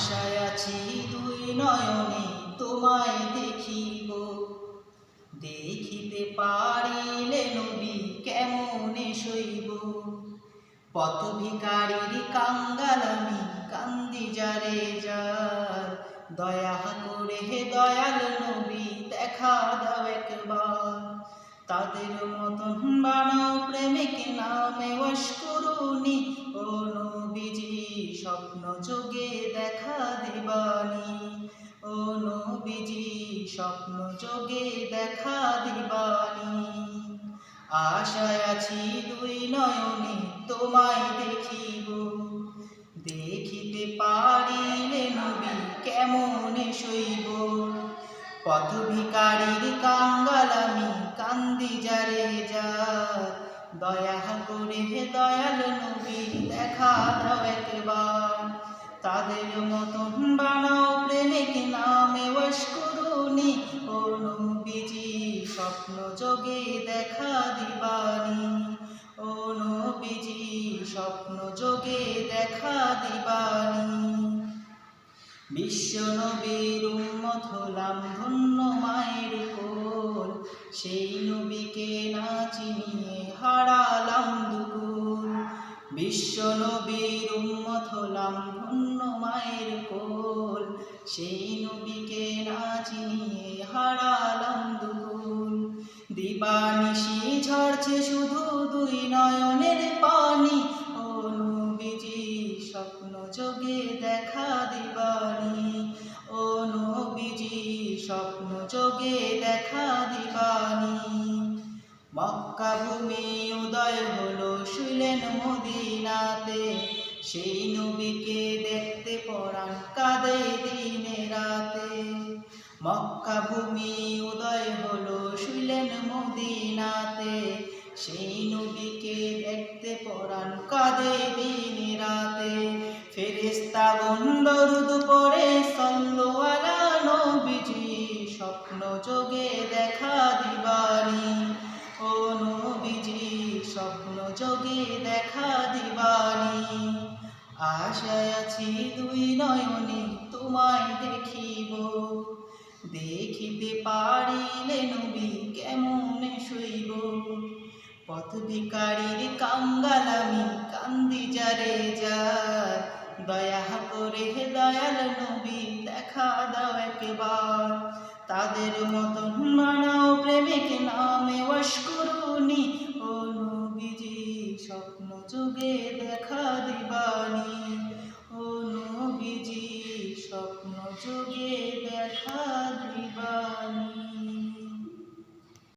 আশায় আছি দুই নয়নে তোমায় দেখিব। দেখিতে পারিলে নবী কেমনে সইব? পথ ভিকারির কাঙ্গাল আমি কান্দি যারে যার। দয়া করে হে দয়াল নবী, দেখা দাও একবার। তাদের মতন বানাও প্রেমিক নামে নবীজি স্বপ্ন যোগে দেখা দিবানি। ও নবীজি, স্বপ্ন যোগে দেখা দিবানি। আশায় আছি দুই নয়নে তোমায় দেখিব। দেখিতে পারিলে নবী কেমন সইব? পথ ভিকারির কাঙ্গাল আমি কান্দি যারে যা দয়া করে দয়াল নবী তাদের মতন বানাও প্রেমিক নামে ওয়াশকুরুনি ও নবীজি স্বপ্ন যোগে দেখা দিবানি। ও স্বপ্ন যোগে দেখা দিবানি। বিশ্ব নবীর উম্মত হলাম ধন্য মায়ের কোল। সেই নবীকে না চিনিয়ে দুকুল বিশ্ব নবীর উম্মত হলাম ধন্য মায়ের কোল। সেই নবীকে না চিনিয়ে হারালাম দুকুল দিবানিশি ঝরছে শুধু দুই নয়নের পানি। ও নবীজি, স্বপ্ন যোগে দেখা দিবানি। ও নবীজি, স্বপ্ন যোগে দেখা দিবানি। মক্কা ভূমি উদয় হলো শুলেন মদিনাতে। সেই নবীকে দেখতে পড়ান কাঁদে দিনে রাতে। মক্কা ভূমি উদয় হলো শুলেন মদিনাতে। সেই নবীকে দেখতে পড়ান কাঁদে দিনে রাতে। ফেরেস্তা গন্ধরুদ পরে সল্লোয়ালা নবীজি স্বপ্ন যোগে দেখা দিবানি ও নবীজি, স্বপ্ন যোগে দেখা দিবানি। আশায় আছি দুই নয়নে তোমায় দেখিব। দেখিতে পারিলে নবী কেমনে সইব পথ ভিকারির কাঙ্গাল আমি কান্দি যারে যার। দয়া করে হে দয়াল নবী, দেখা দাও একবার। তাদের মতন মানাও প্রেমিক নামে ওয়াশকুরুনি ও নবীজি স্বপ্ন যুগে দেখা দিবানি। ও নবীজি স্বপ্ন যুগে দেখা দিবা